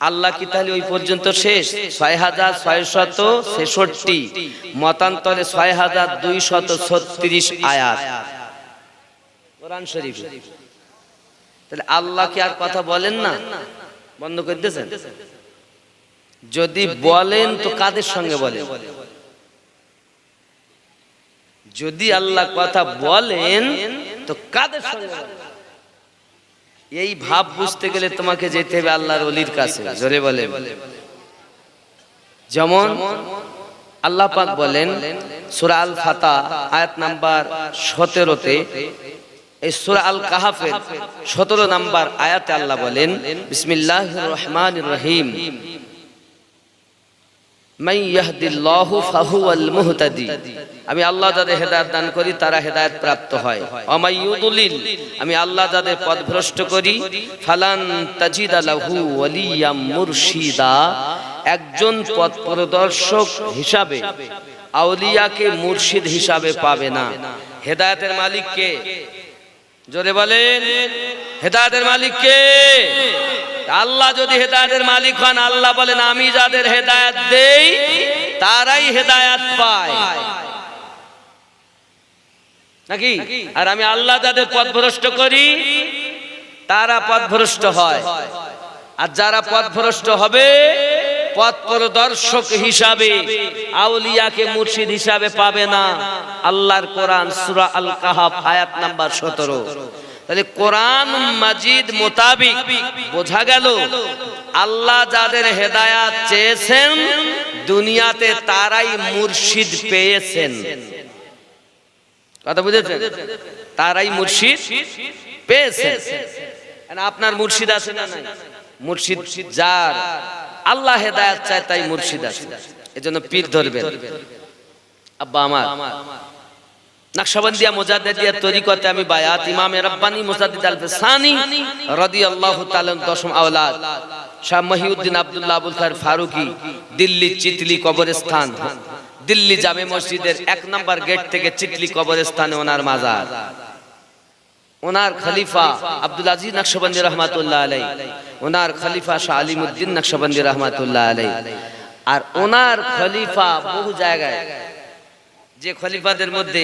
আল্লাহ কি তাহলে ওই পর্যন্ত শেষ? ছয় হাজার ছয় শত ছেষট্টি। মতান্তরে ছয় হাজার দুই শত ছত্রিশ আয়াত। কোরআন শরীফ। তাহলে আল্লাহ কি আর কথা বলেন না? বন্ধ করে দিয়েছেন? যদি বলেন তো কাদের সঙ্গে বলেন? যদি আল্লাহ কথা বলেন তো কাদের সঙ্গে বলেন? এই ভাব বুঝতে গেলে তোমাকে যেতে হবে আল্লাহর অলির কাছে। জোরে বলে যেমন আল্লাহ পাক বলেন, সূরা আল ফাতা আয়াত নাম্বার সতেরোতে, এই সূরা আল কাহাফের সতেরো নাম্বার আয়াতে আল্লাহ বলেন বিসমিল্লাহ রহমানির রহিম। আমি আল্লাহ যাদের হেদায়েত দান করি, তারা হেদায়েত প্রাপ্ত হয়। অমাই ইউদুলিল। আমি আল্লাহ যাদের পথভ্রষ্ট করি, ফালান তাজিদা লাহু ওয়ালিয়াম মুরশিদা। একজন পথ প্রদর্শক হিসাবে আউলিয়াকে মুর্শিদ হিসাবে পাবে না। হেদায়েতের মালিককে জোরে বলেন। হেদায়েতের মালিক কে? আল্লাহ যদি হেদায়েতের মালিক হন, আল্লাহ বলেন, আমি যাদের হেদায়েত দেই, তারাই হেদায়েত পায়। নাকি? আর আমি আল্লাহ যাদের পথভ্রষ্ট করি, তারা পথভ্রষ্ট হয়। আর যারা পথভ্রষ্ট হবে, পথ প্রদর্শক হিসাবে, আউলিয়াকে মুর্শিদ হিসাবে পাবে না। আল্লাহর কোরআন সূরা আল কাহাফ আয়াত নাম্বার 17 তাহলে কোরআন মাজিদ মোতাবিক বোঝা গেল, আল্লাহ যাদের হেদায়াত চেয়েছেন, দুনিয়াতে তারাই মুর্শিদ পেয়েছেন। কথা বুঝেছেন? তারাই মুর্শিদ পেয়েছেন। আপনার মুর্শিদ আছে না মুর্শিদ যার, আল্লাহ হেদায়াত চায় তাই মুর্শিদ আছে। এজন্য পীর ধরবেন। আব্বা আমার নকশবন্দিয়া মুজাদ্দিদিয়া তরিকতে আমি বায়াত ইমাম রাব্বানি মুজাদ্দিদ আল ফসানি রাদিয়াল্লাহু তাআলা দশম আওলাদ। শাহ মহিউদ্দিন আব্দুল্লাহ আবুল খায়ের ফারুকি দিল্লি চিতলি কবরস্থান। দিল্লি জামে মসজিদের এক নম্বর গেট থেকে চিতলি কবরস্থানে ওনার মাজার। ওনার খলিফা আব্দুল আজিজ নকশবন্দি রহমাতুল্লাহ আলাই ওনার খলিফা শাহ আলিমুদ্দিন নকশবন্দি রহমাতুল্লাহ আলাই আর ওনার খলিফা বহু জায়গায় যে খলিফাদের মধ্যে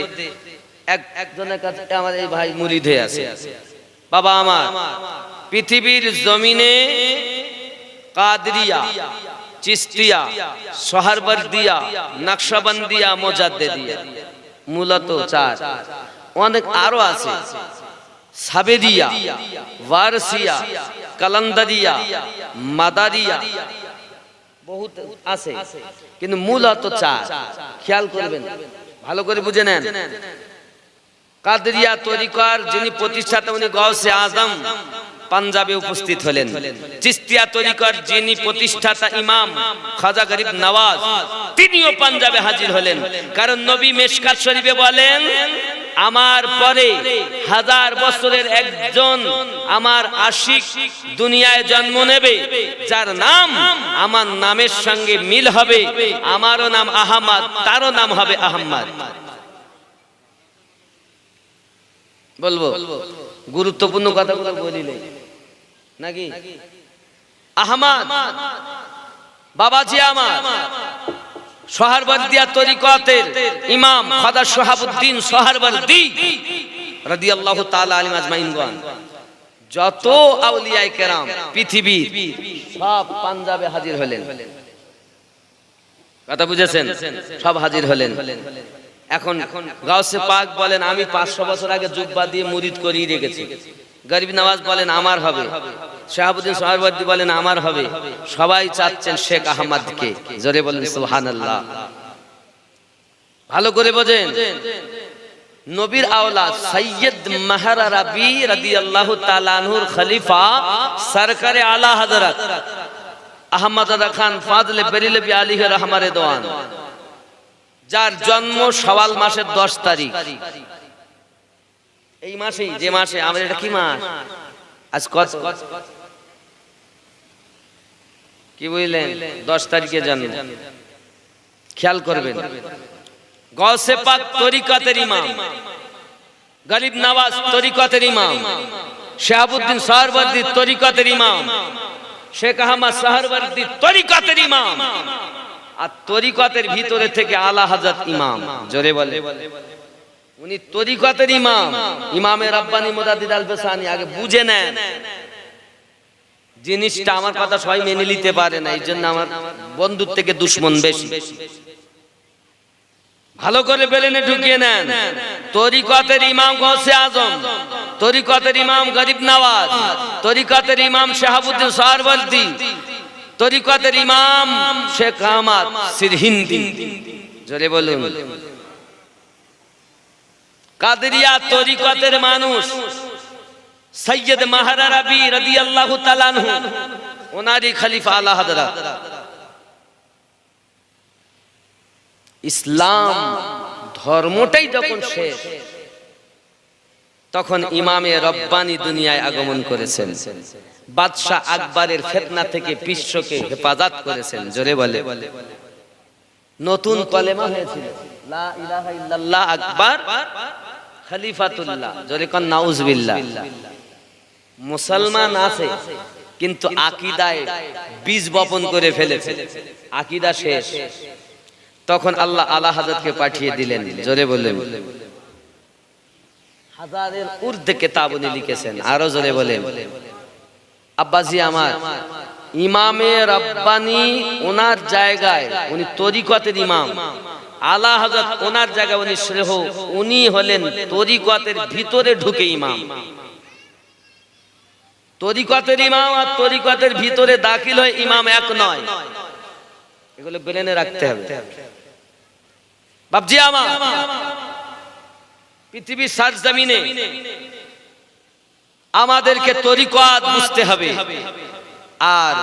এক একজনের কাছে আমার এই ভাই মুরিদ হয়ে আছে। বাবা আমার, পৃথিবীর জমিনে কাদরিয়া, চিস্তিয়া সোহারবর্দিয়া নকশবন্দিয়া, মোজাদ্দেদিয়া, মূলত চার। অনেক আরও আছে। সাবেদিয়া, ওয়ারসিয়া, কালান্দারিয়া, মাদারিয়া, বহুত আছে। কিন্তু মূলত চার। খেয়াল করবেন ভালো করে বুঝে নেন। কাদরিয়া তরিকার যিনি প্রতিষ্ঠাতা, উনি গৌসে আজম পাঞ্জাবে উপস্থিত হলেন। চিস্তিয়া তরিকার যিনি প্রতিষ্ঠাতা ইমাম খাজা গরিব নওয়াজ, তিনিও পাঞ্জাবে হাজির হলেন। কারণ নবী মেশকাত শরীফে বলেন আমার পরে হাজার বছরের একজন আমার আশিক দুনিয়ায় জন্ম নেবে, যার নাম আমার নামের সঙ্গে মিল হবে, আমারও নাম আহমদ, তারও নাম হবে আহম্মদ বলব, গুরুত্বপূর্ণ কথাগুলো বলিলে, নাকি? আহমদ, বাবাজি আমার। সোহারবর্দিয়া তরিকতের ইমাম খাদা সোহাবুদ্দিন সোহারবর্দি রাদিয়াল্লাহু তাআলা আলিম আজমাইনগণ যত আউলিয়ায়ে কেরাম পৃথিবীর সব পাঞ্জাবে হাজির হলেন। কথা বুঝেছেন? সব হাজির হলেন। এখন গাউসে পাক বলেন, আমি পাঁচশো বছর আগে জুব্বা দিয়ে মুরিদ করিয়ে রেখেছি। গরিব নওয়াজ বলেন, আমার হবে। শাহাবুদ্দিন সোহারবর্দি বলেন, আমার হবে। সবাই চাচ্ছেন শেখ আহমদকে। জোরে বলেন সুবহানাল্লাহ। ভালো করে বোঝেন। নবীর আওলাদ সৈয়দ মাহারা রাবি রাদিয়াল্লাহু তাআলা আনহুর খলিফা সরকারে আলা হযরত আহমদ আদা খান ফাজলে বেরিলবি আলিহ রহমারে দোয়ান। যার জন্ম সওয়াল মাসের দশ তারিখ। এই মাসেই, যে মাসে, আমাদের এটা কি মাস? আজ কত? কি বুঝলেন? দশ তারিখে জন্ম। খেয়াল করবেন। গৌসে পাক ইমাম। গরিব নওয়াজ তরিকতের ইমাম। শাহাবুদ্দিন সহরবর্দী তরিকতের ইমাম। শেখ আহমদ সাহারবর্দী তরিকতের ইমাম। আর তরিকতের ভিতরে থেকে আলা হাজাত ইমাম। জোরে বলে উনি তরিকতের ইমাম। ইমামে রাব্বানি মুদাদ্দিদ আল বেসানি আগে বুঝে নেন। জিনিসটা আমার কথা সবাই মেনে নিতে পারে না এই জন্য আমার বন্ধুর থেকে দুশ্মন বেশি। ভালো করে বেলেনে ঢুকিয়ে নেন। তরিকতের ইমাম গৌসে আজম, তরিকতের ইমাম গরিব নওয়াজ, তরিকতের ইমাম শাহাবুদ্দিন সারবর্দি তরিকতের ইমাম শেখ আহমদ সিরহিন্দি। জোরে বলুন। কাদরিয়া তরিকতের মানুষ, সৈয়দ মাহারা রবি রাদিয়াল্লাহু তাআলা আনহু, ওনারই খলিফা আলা হযরত ইসলাম ধর্মটাই যখন শেষ, তখন ইমামে রব্বানি দুনিয়ায় আগমন করেছেন। বাদশাহ আকবরের ফেতনা থেকে বিশ্বকে হেফাজত করেছেন, জোরে বলে। নতুন কলেমা হয়েছিল, লা ইলাহা ইল্লাল্লাহ আকবার খলিফাতুল্লাহ কন, নাউজুবিল্লাহ। মুসলমান আছে, কিন্তু আকিদায় বীজ বপন করে ফেলেছে। আকিদা শেষ। তখন আল্লাহ আলা হাজরতকে পাঠিয়ে দিলেন, জোরে বললেন। হাজারের ঊর্ধ্বে উনি লিখেছেন, আরও জোরে বলেন। আব্বাজি আমার, ইমামে রব্বানি ওনার জায়গায় উনি তরিকতের ইমাম। আলা হযরত ওনার জায়গায় উনি শ্রেহ, উনি হলেন তরিকতের ভিতরে ঢুকে ইমাম। তরিকতের ইমাম আর তরিকতের ভিতরে দাখিল হয় ইমাম এক নয়। এগুলো ব্রেনে রাখতে হবে। বাবজি আমার, পৃথিবীর সার জমিনে আমাদেরকে তরিকত বুঝতে হবে। আর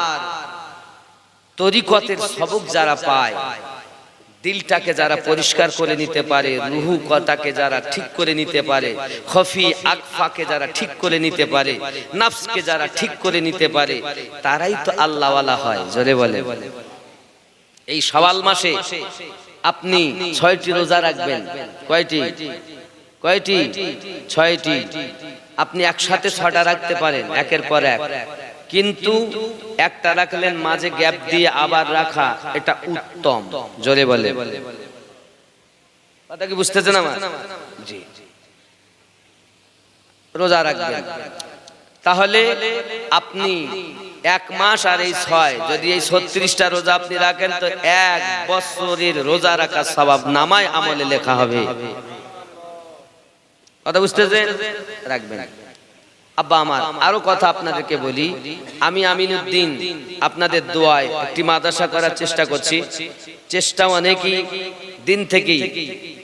তরিকতের সবক যারা পায় দিলটাকে যারা পরিষ্কার করে নিতে পারে, রুহু কথাকে যারা ঠিক করে নিতে পারে, খফি আকফাকে যারা ঠিক করে নিতে পারে, নাফসকে যারা ঠিক করে নিতে পারে, তারাই তো আল্লাহওয়ালা হয়, জোরে বলে এই সওয়াল মাসে আপনি ছয়টি রোজা রাখবেন। কয়টি? কয়টি? ছয়টি। আপনি একসাথে ছটা রাখতে পারেন, একের পর এক। কিন্তু একটা রাখলেন মাঝে গ্যাপ দিয়ে আবার রাখা, এটা উত্তম। জোরে বলে। কথা কি বুঝতেছেন আমার? জি। রোজা রাখবেন। তাহলে আপনি এক মাস আর এই ছয়, যদি এই ছত্রিশটা রোজা আপনি রাখেন, তো এক বছরের রোজা রাখার স্বভাব নামায় আমলে লেখা হবে। কথা বুঝতেছেন? রাখবেন। আব্বা আমার, আরও কথা আপনাদেরকে বলি। আমি আমিনুদ্দিন, আপনাদের দোয়ায় একটি মাদ্রাসা করার চেষ্টা করছি। চেষ্টা অনেকই, দিন থেকেই।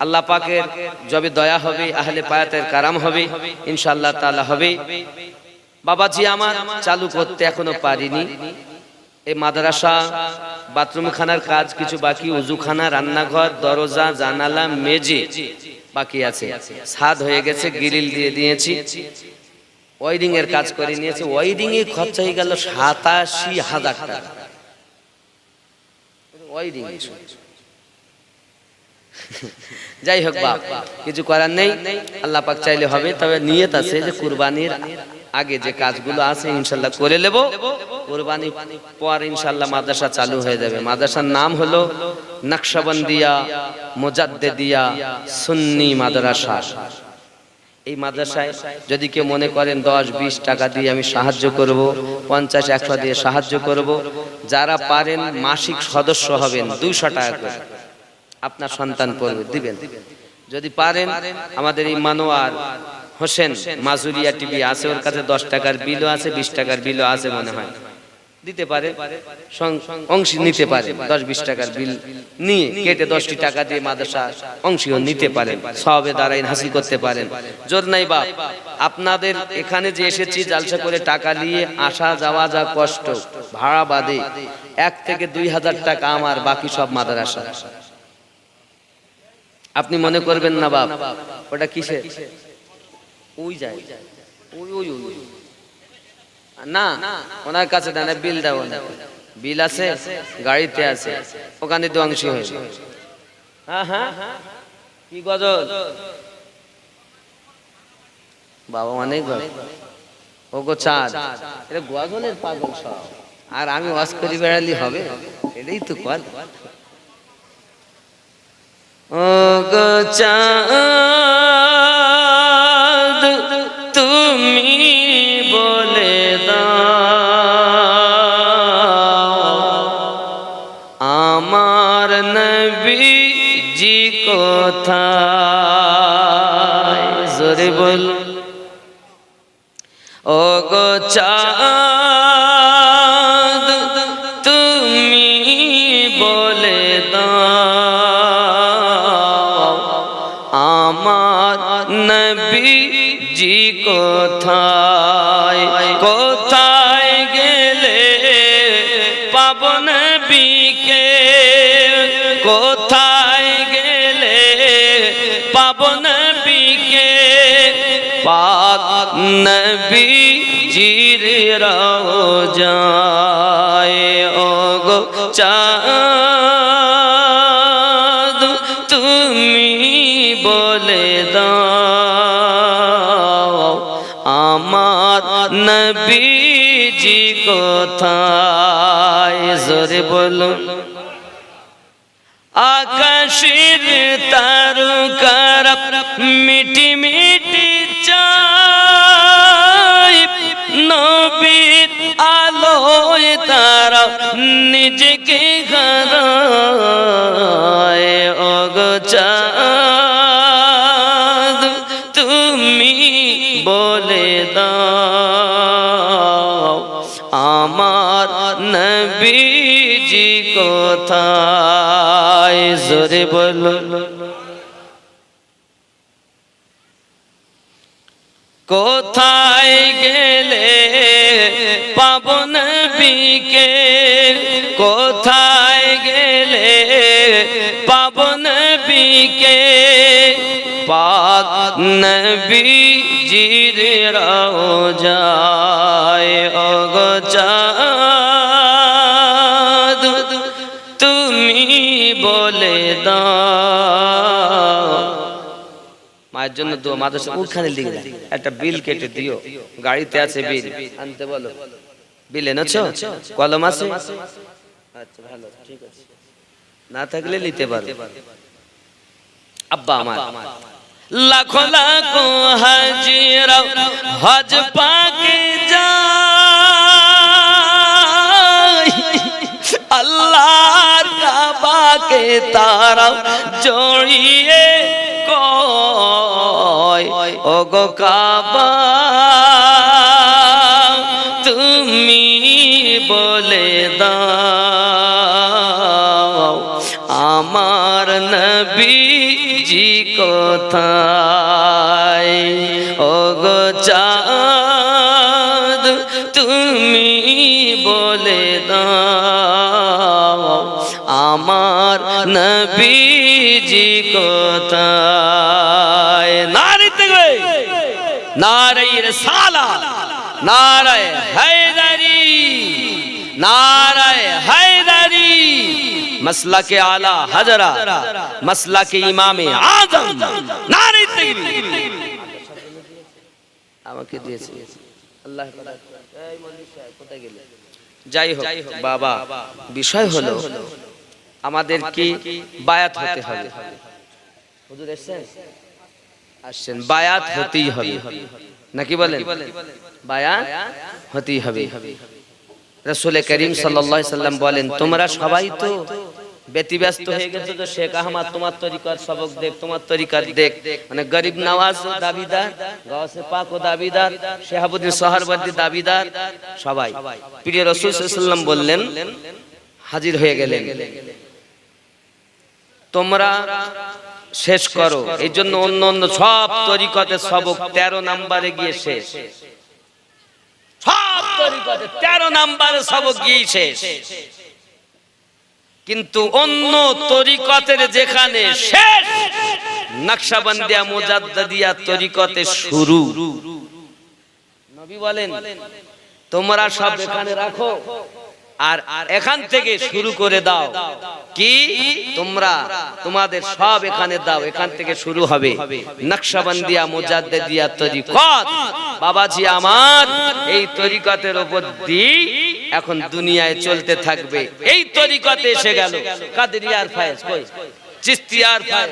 আল্লাহ পাকের যবে দয়া হবে, আহলে পায়াতের কারাম হবে, ইনশাআল্লাহ তাআলা হবে। বাবাজি আমার চালু করতে এখনও পারিনি। এই মাদ্রাসা বাথরুম খানার কাজ কিছু বাকি, উজুখানা, রান্নাঘর, দরজা, জানালা মেজে বাকি আছে। ছাদ হয়ে গেছে, গ্রিল দিয়ে দিয়েছি। ওয়াইডিং এর কাজ করে নিয়েছে। ওয়াইডিং এ খরচা হয়ে গেল সাতাশি হাজার টাকা। ওয়াইডিং যাই হোক বাপ, কিছু করার নেই। আল্লাহ পাক চাইলে হবে, তবে নিয়ত আছে যে কুরবানির আগে যে কাজগুলো আছে ইনশাল্লাহ করে নেব। কুরবানি পর ইনশাল্লাহ মাদ্রাসা চালু হয়ে যাবে। মাদ্রাসার নাম হলো নকশবন্দিয়া, মুজাদ্দেদিয়া, সুন্নি মাদ্রাসা। এই মাদ্রাসায় যদি কেউ মনে করেন দশ, বিশ টাকা দিয়ে আমি সাহায্য করব, পঞ্চাশ, একশো দিয়ে সাহায্য করব, যারা পারেন মাসিক সদস্য হবেন দুইশো টাকা করে। আপনার সন্তান পড়বে, দিবেন। যদি পারেন, আমাদের এই মানোয়ার হোসেন মাজুরিয়া টিভি আছে, ওর কাছে দশ টাকার বিলও আছে, বিশ টাকার বিলও আছে মনে হয়। দিতে পারে অংশ নিতে পারে। দশ বিশ টাকার বিল নিয়ে কেটে দশটি টাকা দিয়ে মাদ্রাসা অংশীয় নিতে পারেন সবে দ্বারাই হাসিল করতে পারেন জোর নাই বাপ আপনাদের এখানে যে এসেছি জালসা করে টাকা নিয়ে আসা যাওয়া যা কষ্ট ভাড়া বাদে এক থেকে দুই হাজার টাকা আমার বাকি সব মাদ্রাসা। আপনি মনে করবেন না বাপ ওটা কিসের? ওই যায়। ওই ওই ওই। না, ওনার কাছে দেন বিল দেব বিল আছে, গাড়িতে আছে, ওখানে অংশ হয়ে হ্যাঁ হ্যাঁ। কি গজল? বাবা অনেক ও গো চাঁদ, এটা গজলের পাগল সব। আর আমি ওয়াজ করি বেড়ালি হবে, এটাই তো কর ও গো চাঁদ। জোরে বল। ও গো চাঁদ তুমি বলে দাও আমার নবী জি কোথায়? নবী জির যায় ও গো চাঁদ, তুমি বলে দাও আমার নবীজি কোথায়? জোরে বলুন। আকাশের তারকার মিটি নিজেকে ঘরায় অগচাঁদ। তুমি বলে দাও, আমার নবীজি কোথায়? জোরে বলো। কোথায় গেলে পাবন বিকে কোথায় গেলে পাবন বিকে পাক নবী জির যায় অগচাঁদ তুমি বলে দাও। মায়ের জন্য দো মাদ্রাসা ওখানে লিখে দাও। একটা বিল কেটে দিও। গাড়িতে আছে বিল। আনতে বলো। বিল এনেছো? কলম আছে? আচ্ছা ভালো, ঠিক আছে। না থাকলে নিতে পারো। আব্বা আমার। লাখো লাখো হাজিরা হজ পাকে যায়। আল্লাহর কাবাকে তারা জড়িয়ে কয় ও গো কাবা, তুমি বলে দাও। নবীজি কোথায়? ও চাঁদ, তুমি বলে দাও, আমার নবীজি কোথায়? নারীতে গো নারায়ের সালা, নারায় নারায় হায়দারি মসলা কে আলা হাজরা মসলা কে ইমামে আজম। নারে আমাকে দিয়েছে। আল্লাহ কোথায় গেলে? যাই হোক, বাবা, বিষয় হলো আমাদের কি বায়াত হতে হবে। হুজুর এসেছেন? আসছেন। বায়াত হতেই হবে। নাকি বলেন? বায়াত হতেই হবে। রসুল করিম সাল্লাল্লাহু সাল্লাম বলেন, তোমরা সবাই তো ব্যতিব্যস্ত হয়ে গেছো তো শেখ আহমদ তোমার তরিকার সবক দেখ তোমার তরিকার দেখ। মানে গরিব নওয়াজ দাবিদার গাওসে পাক ও দাবিদার শেহাবুদ্দিন সহরবর্দী দাবিদার সবাই। প্রিয় রসুল সাল্লাল্লাহু আলাইহি সাল্লাম বললেন হাজির হয়ে গেলেন। তোমরা শেষ করো। এই জন্য অন্য অন্য সব তরিকতে সবক তেরো নাম্বারে গিয়ে শেষ। সব তরিকতে তেরো নাম্বারে সবক গিয়ে শেষ। কিন্তু অন্য তরিকতের যেখানে শেষ নকশাবন্দিয়া, মুজাদ্দাদিয়া তরিকতে শুরু। নবী বলেন, তোমরা সব এখানে রাখো। আর এখান থেকে শুরু করে দাও কি তোমরা তোমাদের সব এখানে দাও এখান থেকে শুরু হবে নকশবন্দিয়া মুজাদ্দিদিয়া তরিকত বাবাজি আমার এই তরিকতের উপর দিই এখন দুনিয়ায় চলতে থাকবে এই তরিকতে এসে গেল কাদেরিয়ার ফায়েজ কই চিস্তিয়ার ফায়েজ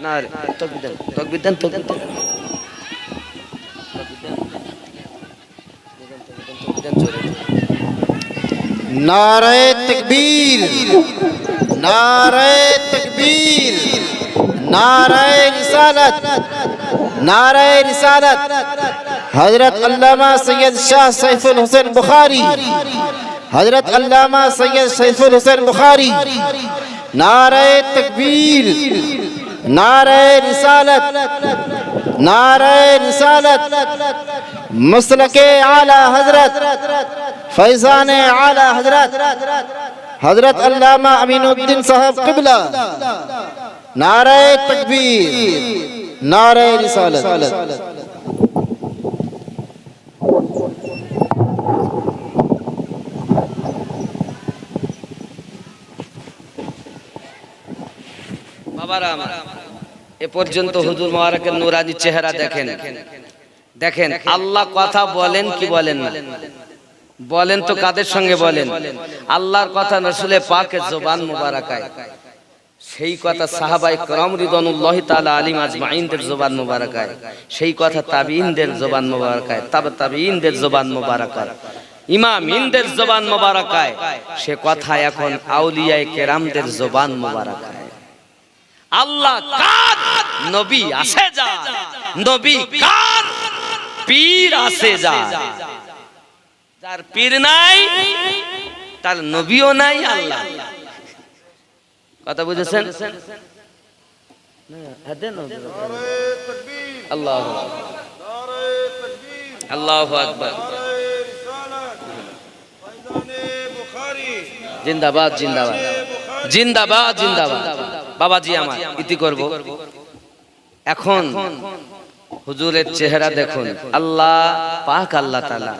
না নারায় তকবীর নারায় তকবীর, নারায় রিসালত নারায় রিসালত। হযরত আল্লামা সৈয়দ শাহ সাইফুল হোসেন বুখারী, হযরত আল্লামা সৈয়দ সাইফুল হোসেন বুখারী, নারায় তকবীর, নারায় রিসালত নারায় রিসালত। مسلک اعلی حضرت रिसालत नारे रिसालत मसलक आला हजरत फैजान आला हजरत हजरत अल्लामा अमीनुद्दीन साहब किबला नारे तकबीर नारे रिसालत বাবারা আমার এ পর্যন্ত হুজুর মোবারকের নুরানি চেহারা দেখেন দেখেন আল্লাহ কথা বলেন কি বলেন না বলেন তো কাদের সঙ্গে বলেন? আল্লাহর কথা রসুলে পাকের জবান মুবারাকায়। সেই কথা সাহাবাই করম রিদনুল্লাহ তাআলা আলিম আজমাইনদের জবান মুবারাকায়। সেই কথা তাবিইনদের জবান মুবারাকায়। তাবে তাবিইনদের জবান মুবারাকায়। ইমামিনদের জবান মুবারাকায়। সে কথা এখন আউলিয়ায়ে কেরামদের জবান মুবারাকায়। আল্লাহ কার নবী আসে যা? নবী কার পীর আসে যা। যার পীর নাই, তার নবীও নাই, আল্লাহ কথা বুঝেছেন? আল্লাহ জিন্দাবাদ জিন্দাবাদ। জিন্দাবাদ জিন্দাবাদ। বাবাজি আমার, ইতি করব। এখন হুজুরের চেহারা দেখুন। আল্লাহ পাক, আল্লাহ তালা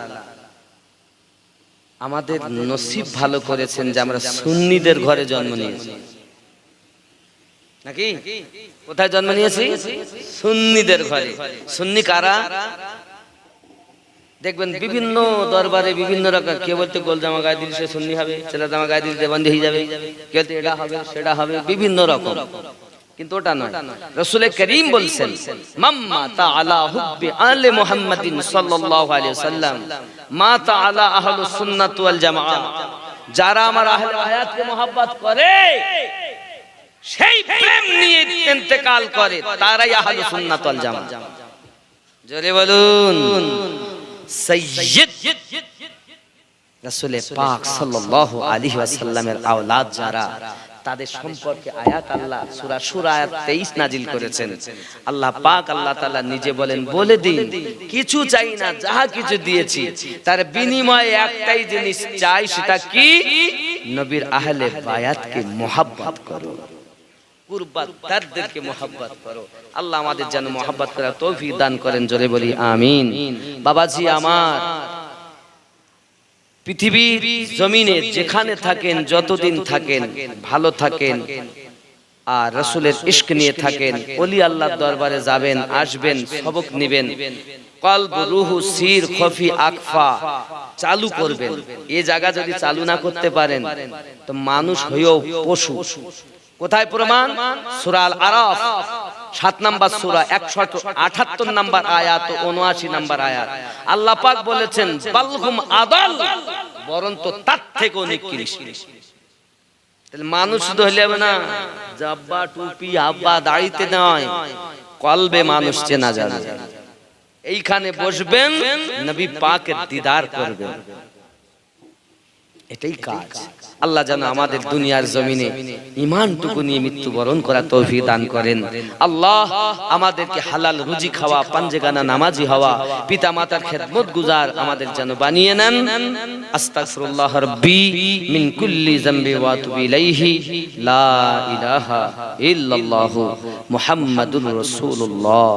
আমাদের নসিব ভালো করেছেন যে আমরা সুন্নিদের ঘরে জন্ম নিয়েছি। নাকি? কোথায় জন্ম নিয়েছি? সুন্নিদের ঘরে। সুন্নি কারা? দেখবেন বিভিন্ন দরবারে বিভিন্ন রকম কে বলতে গোল জামা গায়ে দিলে সে সুন্নি হবে, ছেলে জামা গায়ে দিলে দেবন্দি হয়ে যাবে কে বলতে এটা হবে, সেটা হবে, বিভিন্ন রকম। কিন্তু ওটা নয়। রসুলের করিম বলছেন, মাম্মা তাআলা হুব্বি আলে মুহাম্মাদিন সাল্লাল্লাহু আলাইহি ওয়াসাল্লাম মা তাআলা আহলুস সুন্নাত জামাআ। যারা আমার আহলে হায়াতকে মোহাব্বত করে, সেই প্রেম নিয়ে ইন্তেকাল করে, তারাই আহলুস সুন্নাত জামাআ। জোরে বলুন, সৈয়দ রাসূলে পাক সাল্লাল্লাহু আলাইহি ওয়াসাল্লামের আওলাদ যারা তাদের সম্পর্কে আয়াত আল্লাহ সূরা সূরা আয়াত 23 নাজিল করেছেন। আল্লাহ পাক আল্লাহ তাআলা নিজে বলেন বলে দিন কিছু চাই না যাহা কিছু দিয়েছি। তার বিনিময়ে একটাই জিনিস চাই সেটা কি? নবীর আহলে বায়াতকে মোহাব্বত করো। মোহাব্বত করো। আল্লাহ আমাদের যেন মোহাব্বত করার তৌফিক দান করেন জোরে বলি আমিন। বাবাজি আমার। পৃথিবীর জমিনে যেখানে থাকেন, যতদিন থাকেন, ভালো থাকেন আর রসুলের ইশক নিয়ে থাকেন অলি আল্লাহর দরবারে যাবেন, আসবেন, সবক নিবেন। কলব রুহু সির খফি আকফা চালু করবেন। এই জায়গা যদি চালু না করতে পারেন, তো মানুষ হয়েও পশু। কোথায় প্রমাণ? সুরাল আরাফ। সাত নাম্বার সুরা একশো আঠাত্তর নাম্বার আয়াত উনআশি নাম্বার আয়াত। আল্লাহ পাক বলেছেন, বালহুম আদাল, বরং তো তার নিকৃষ্ট। তাহলে মানুষ শুধু হলে হবে না, জাব্বা, টুপি আব্বা দাড়িতে নয়, কলবে মানুষ চেনা যাবে এইখানে বসবেন, নবী পাকের দিদার করবেন। এটাই কাজ। আল্লাহ যেন আমাদের দুনিয়ার জমিনে ইমানটুকু নিয়ে মৃত্যুবরণ করা তৌফিক দান করেন। আল্লাহ আমাদেরকে হালাল রুজি খাওয়া পাঞ্জেগানা নামাজি হওয়া পিতা মাতার খেদমত গুজার আমাদের যেন বানিয়ে নেন। আস্তাগফিরুল্লাহ রাব্বি মিন কুল্লি যামবি ওয়া আতুবু ইলাইহি লা ইলাহা ইল্লাল্লাহু মুহাম্মাদুর রাসূলুল্লাহ।